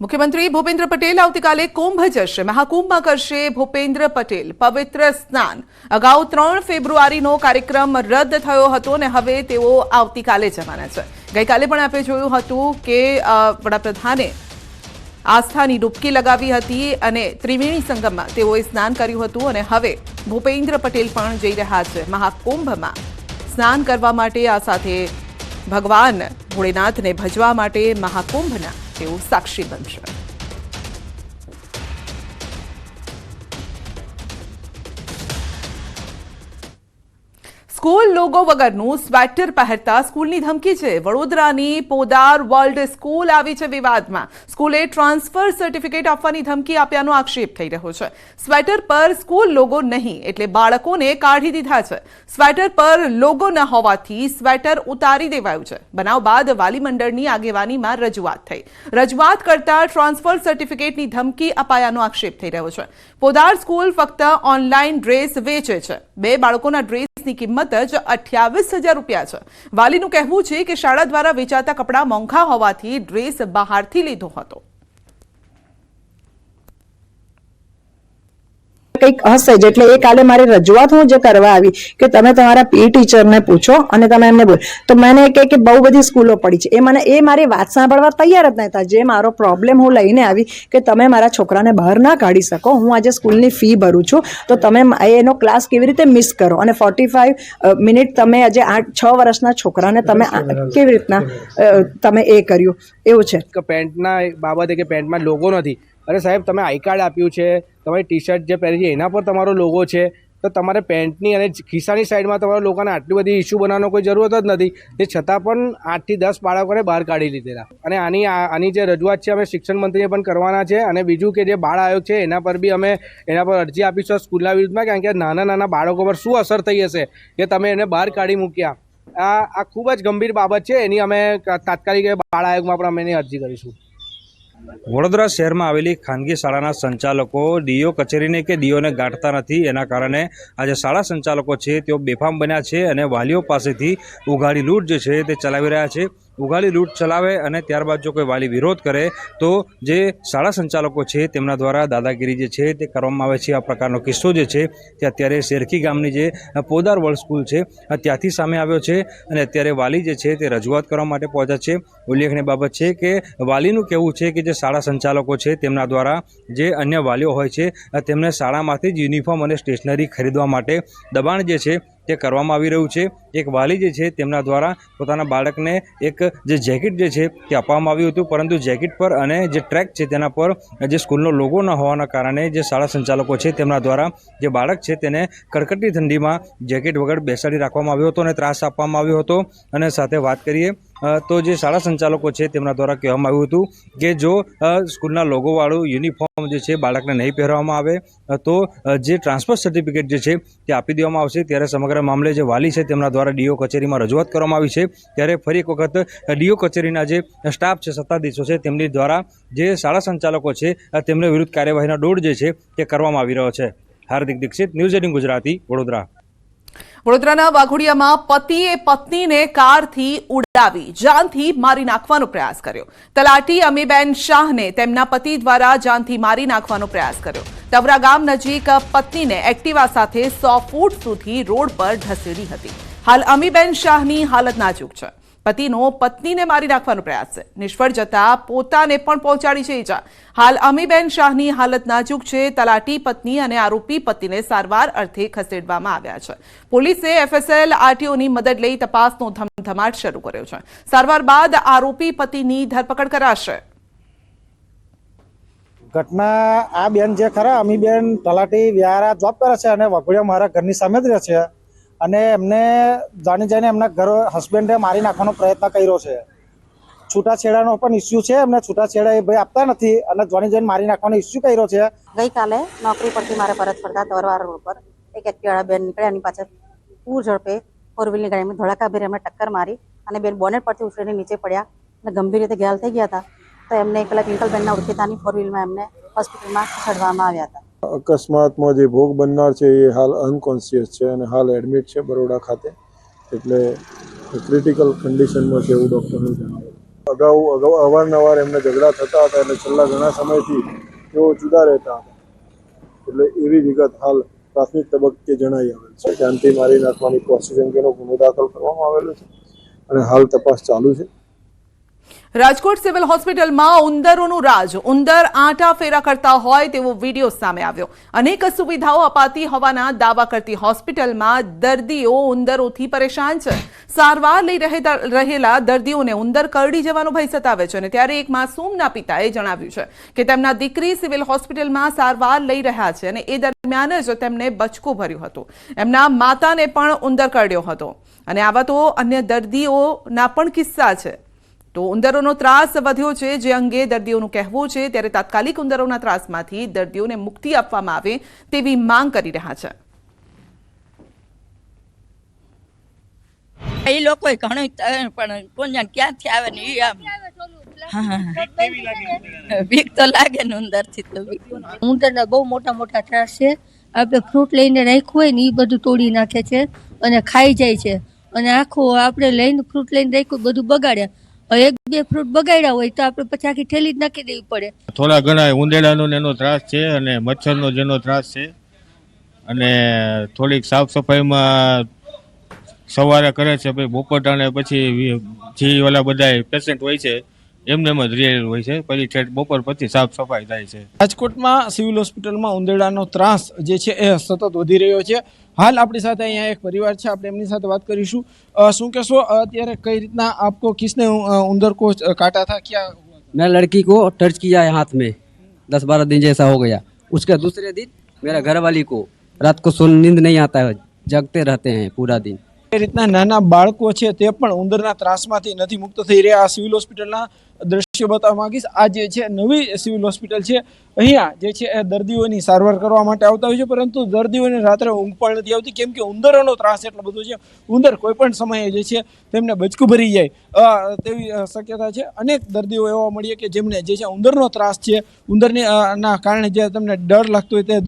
મુખ્યમંત્રી ભૂપેન્દ્ર પટેલ આવતીકાલે કુંભ જશે. મહાકુંભમાં કરશે ભૂપેન્દ્ર પટેલ. પવિત્ર સ્નાન. અગાઉ ત્રણ ફેબ્રુઆરીનો કાર્યક્રમ રદ થયો હતો અને હવે તેઓ આવતીકાલે જવાના છે. ગઈકાલે પણ આપણે જોયું હતું કે વડાપ્રધાને આસ્થાની ડૂબકી લગાવી હતી અને ત્રિવેણી સંગમમાં તેઓએ સ્નાન કર્યું હતું અને હવે ભૂપેન્દ્ર પટેલ પણ જઈ રહ્યા છે મહાકુંભમાં. સ્નાન કરવા માટે આ સાથે ભગવાન ભોળેનાથને ભજવા માટે મહાકુંભના તેઓ સાક્ષી બનશે સ્કૂલ લોગો વગરનું સ્વેટર પહેરતા સ્કૂલની ધમકી છે. વડોદરાની પોદાર વર્લ્ડ સ્કૂલ આવી છે વિવાદમાં. સ્કૂલે ટ્રાન્સફર સર્ટિફિકેટ આપવાની ધમકી આપ્યાનો આક્ષેપ થઈ રહ્યો છે. સ્વેટર પર સ્કૂલ લોગો નહીં એટલે બાળકોને કાઢી દીધા છે. સ્વેટર પર લોગો ન હોવાથી સ્વેટર ઉતારી દેવાયું છે. બનાવ બાદ વાલી મંડળની આગેવાનીમાં રજૂઆત થઈ. રજૂઆત કરતા ટ્રાન્સફર સર્ટિફિકેટની ધમકી અપાયાનો આક્ષેપ થઈ રહ્યો છે. પોદાર સ્કૂલ ફક્ત ઓનલાઈન ડ્રેસ વેચે છે. બે બાળકોના ડ્રેસની કિંમત જ અઠ્યાવીસ હજાર રૂપિયા છે. વાલીનું કહેવું છે કે શાળા દ્વારા વેચાતા કપડાં મોંઘા હોવાથી ડ્રેસ બહારથી લીધો હતો. કંઈક હશે જ. એટલે એ કાલે મારી રજૂઆત હું જે કરવા આવી કે તમે તમારા પી ટીચરને પૂછો અને તમે એમને બોલ. તો મને કહે કે બહુ બધી સ્કૂલો પડી છે. એ મને, એ મારી વાત સાંભળવા તૈયાર જ નહીં હતા જે મારો પ્રોબ્લેમ હું લઈને આવી કે તમે મારા છોકરાને બહાર ના કાઢી શકો. હું આજે સ્કૂલની ફી ભરું છું. તો તમે એનો ક્લાસ કેવી રીતે મિસ કરો? અને ફોર્ટી ફાઈવ મિનિટ તમે આજે આઠ, છ વર્ષના છોકરાને તમે કેવી રીતના તમે એ કર્યું? એવું છે. કે પેન્ટના બાબતે કે પેન્ટમાં લોગો નથી. અરે સાહેબ, તમે આઈ કાર્ડ આપ્યું છે, તમારી ટી શર્ટ જે પહેરી છે, એના પર તમારો લોગો છે. તો તમારે પેન્ટની અને ખિસ્સાની સાઈડમાં તમારા લોકોને આટલી બધી ઇસ્યુ બનાવવાનો કોઈ જરૂરત જ નથી. તે છતાં પણ આઠથી દસ બાળકોને બહાર કાઢી લીધેલા. અને આની આની જે રજૂઆત છે, અમે શિક્ષણ મંત્રીએ પણ કરવાના છે. અને બીજું કે જે બાળ આયોગ છે, એના પર બી અમે, એના પર અરજી આપીશું સ્કૂલના વિરુદ્ધમાં, કારણ કે નાના નાના બાળકો પર શું અસર થઈ હશે કે તમે એને બહાર કાઢી મૂક્યા. આ આ ખૂબ જ ગંભીર બાબત છે. એની અમે તાત્કાલિક બાળ આયોગમાં પણ અમે એની અરજી કરીશું. વડોદરા શહેરમાં આવેલી ખાનગી શાળાના સંચાલકો, ડીઓ કચેરીને કે ડીઓને ગાંઠતા નથી. એના કારણે આજે શાળા સંચાલકો છે, તેઓ બેફામ બન્યા છે અને વાલીઓ પાસેથી ઉઘાડી લૂંટ જે છે તે ચલાવી રહ્યા છે. ઉઘાડી લૂંટ ચલાવે અને ત્યારબાદ જો કોઈ વાલી વિરોધ કરે, તો જે શાળા સંચાલકો છે, તેમના દ્વારા દાદાગીરી જે છે, તે કરવામાં આવે છે. આ પ્રકારનો કિસ્સો જે છે, તે અત્યારે શેરખી ગામની જે પોદાર વર્લ્ડ સ્કૂલ છે ત્યાંથી સામે આવ્યો છે અને અત્યારે વાલી જે છે, તે રજૂઆત કરવા માટે પહોંચ્યા છે. ઉલ્લેખનીય બાબત છે કે, વાલીનું કહેવું છે કે જે શાળા સંચાલકો છે, તેમના દ્વારા જે અન્ય વાલીઓ હોય છે, તેમને શાળામાંથી જ યુનિફોર્મ અને સ્ટેશનરી ખરીદવા માટે દબાણ જે છે તે કરવામાં આવી રહ્યું છે. એક વાલી જે છે તેમના દ્વારા પોતાના બાળકને એક જે જેકેટ જે છે તે આપવામાં આવ્યું હતું. પરંતુ જેકેટ પર અને જે ટ્રેક છે તેના પર જે સ્કૂલનો લોગો ન હોવાના કારણે જે શાળા સંચાલકો છે તેમના દ્વારા જે બાળક છે તેને કડકડતી ઠંડીમાં જેકેટ વગર બેસાડી રાખવામાં આવ્યો હતો અને ત્રાસ આપવામાં આવ્યો હતો. અને સાથે વાત કરીએ તો જે શાળા સંચાલકો છે તેમના દ્વારા કહેવામાં આવ્યું હતું કે જો સ્કૂલના લોગોવાળું યુનિફોર્મ જે છે બાળકને નહીં પહેરવામાં આવે તો જે ટ્રાન્સફર સર્ટિફિકેટ જે છે તે આપી દેવામાં આવશે. ત્યારે સમગ્ર મામલે જે વાલી છે તેમના દ્વારા ડીઓ કચેરીમાં રજૂઆત કરવામાં આવી છે. ત્યારે ફરી એક વખત ડીઓ કચેરીના જે સ્ટાફ છે, સત્તાધીશો છે તેમની દ્વારા જે શાળા સંચાલકો છે તેમને વિરુદ્ધ કાર્યવાહીનો દોડ જે છે તે કરવામાં આવી રહ્યો છે. Hardik Dixit, news eighteen Gujarati, Vadodara. વડોદરાના વાઘોડિયામાં પતિએ પત્નીને કારથી ઉડાવી, જાનથી મારી નાખવાનો પ્રયાસ કર્યો. તલાટી અમીબેન શાહને તેમના પતિ દ્વારા જાનથી મારી નાખવાનો પ્રયાસ કર્યો. તવરા ગામ નજીક પત્નીને એક્ટિવા સાથે સો ફૂટ સુધી રોડ પર ઢસેડી હતી. હાલ અમીબેન શાહની હાલત નાજુક છે. પતિનો પત્નીને મારી નાખવાનો પ્રયાસ છે. નિષ્ફળ જતા પોતાને પણ પહોંચાડી છે ઈજા. હાલ અમીબેન શાહની હાલત નાજુક છે. તલાટી પત્ની અને આરોપી પતિને સારવાર અર્થે ખસેડવામાં આવ્યા છે. પોલીસે એફએસએલ આરટીઓની મદદ લઈ તપાસનો ધમધમાટ શરૂ કર્યો છે. સારવાર બાદ આરોપી પતિની ધરપકડ કરાશે. ઘટના આ બેન જે ખરા, અમીબેન તલાટી વ્યારા જોબ કરે છે અને વઘોડિયા મારા ઘરની સામે જ રહે છે. અને એમને જાણી જઈને એમના ઘર હસબન્ડે મારી નાખવાનો પ્રયત્ન કર્યો છે. છૂટાછેડાનો પણ ઇસ્યુ છે. એમને છૂટાછેડા એ ભાઈ આપતા નથી અને જાણી જઈને મારી નાખવાનો ઇસ્યુ કર્યો છે. ગઈકાલે નોકરી પરથી મારે પરત ફરતા દરવાર રોડ પર એક એક્ટિવાળા બેન નીકળ્યા એની પાછળ પૂર ઝડપે ફોર વ્હીલની ગાડીમાં ધડાકાભેર એમણે ટક્કર મારી અને બેન બોનેટ પરથી ઉછળીને નીચે પડ્યા અને ગંભીર રીતે ઘાયલ થઈ ગયા હતા. તો એમને પેલા પિંકલબેનના ઓળખીતાની ફોર વ્હીલમાં એમને હોસ્પિટલમાં ખસેડવામાં આવ્યા હતા. અકસ્માતમાં જે ભોગ બનનાર છે એ હાલ અનકોન્શિયસ છે અને હાલ એડમિટ છે બરોડા ખાતે. એટલે ક્રિટિકલ કન્ડિશનમાં છે એવું ડૉક્ટરનું જણાવ્યું. અગાઉ અગાઉ અવારનવાર એમને ઝઘડા થતા હતા એટલે છેલ્લા ઘણા સમયથી તેઓ જુદા રહેતા હતા. એટલે એવી વિગત હાલ પ્રાથમિક તબક્કે જણાઈ આવેલ છે. જાનથી મારી નાખવાની કોશિશ અંગેનો ગુનો દાખલ કરવામાં આવેલો છે અને હાલ તપાસ ચાલુ છે. રાજકોટ સિવિલ હોસ્પિટલમાં ઉંદરોનું રાજ. ઉંદર આંટા ફેરા કરતા હોય તેવો વીડિયો સામે આવ્યો. અનેક સુવિધાઓ અપાતી હોવાના દાવા કરતી હોસ્પિટલમાં દર્દીઓ ઉંદરોથી પરેશાન છે. સારવાર લઈ રહે- રહેલા દર્દીઓને ઉંદર કરડી જવાનો ભય સતાવે છે અને ત્યારે એક માસૂમના પિતાએ જણાવ્યું છે કે તેમના દીકરી સિવિલ હોસ્પિટલમાં સારવાર લઈ રહ્યા છે અને એ દરમિયાન જ તેમને બચકું ભર્યું હતું. એમના માતાને પણ ઉંદર કરડ્યો હતો. અને આવા તો અન્ય દર્દીઓના પણ કિસ્સા છે. તો ઉંદરોનો ત્રાસ વધ્યો છે જે અંગે દર્દીઓનું કહેવું છે ત્યારે તાત્કાલિક ઉંદરોના ત્રાસમાંથી દર્દીઓને મુક્તિ આપવામાં આવે તેવી માંગ કરી રહ્યા છે. એ લોકો ઘણું પણ કોણ ક્યાંથી આવે ને એ આમ હા, હા. બીક તો લાગે ને ઉંદરથી તો ઉંદરના બહુ મોટા મોટા ત્રાસ છે. આપણે ફ્રૂટ લઈને રાખ્યું હોય ને એ બધું તોડી નાખે છે અને ખાઈ જાય છે. અને આખું આપણે લઈને ફ્રૂટ લઈને રાખ્યું બધું બગાડ્યા. એક બે ફ્રૂટ બગાડ્યા હોય તો આપણે પછી આખી ઠેલી જ નાખી દેવી પડે. થોડા ઘણા ઉંદેડાનો ને એનો ત્રાસ છે અને મચ્છરનો જેનો ત્રાસ છે. અને થોડીક સાફ સફાઈમાં સવારે કરે છે પછી બપોર ટાણે પછી જે ઓલા બધા પેશન્ટ હોય છે એમને એમ જ રહેલું હોય છે. પછી ઠેઠ બપોર પછી સાફ સફાઈ થાય છે. રાજકોટમાં સિવિલ હોસ્પિટલમાં ઉંદેડાનો ત્રાસ જે છે એ સતત વધી રહ્યો છે. હાલ આપણી સાથે અહીંયા એક પરિવાર છે આપણે એમની સાથે વાત કરીશું અ, શું કહેશો અત્યારે કઈ રીતના આપકો કિસને અ, ઉંદર કો કાટા था क्या मैं लड़की को टच किया है हाथ में दस बारह दिन जैसा हो गया उसके दूसरे दिन मेरा घर वाली को रात को सोन नींद नहीं आता है जगते रहते हैं पूरा दिन એ રીતના નાના બાળકો છે તે પણ ઉંદરના ત્રાસમાંથી નથી મુક્ત થઈ રહ્યા આ સિવિલ હોસ્પિટલના દ્રશ્યો બતાવવા માંગીશ. આ જે છે, નવી સિવિલ હોસ્પિટલ છે, અહીંયા જે છે, એ દર્દીઓની સારવાર કરવા માટે આવતા હોય છે, પરંતુ દર્દીઓને રાત્રે ઊંઘ પણ નથી આવતી. કેમ કે ઉંદરોનો ત્રાસ એટલો બધો છે, ઉંદર કોઈ પણ સમયે જે છે, તેમને બચકું ભરી જાય. તેવી શક્યતા છે. અનેક દર્દીઓ એવા મળીએ કે જેમને જે છે, ઉંદરનો ત્રાસ છે. ઉંદરની ના કારણે જે તમને ડર લાગતો હોય તે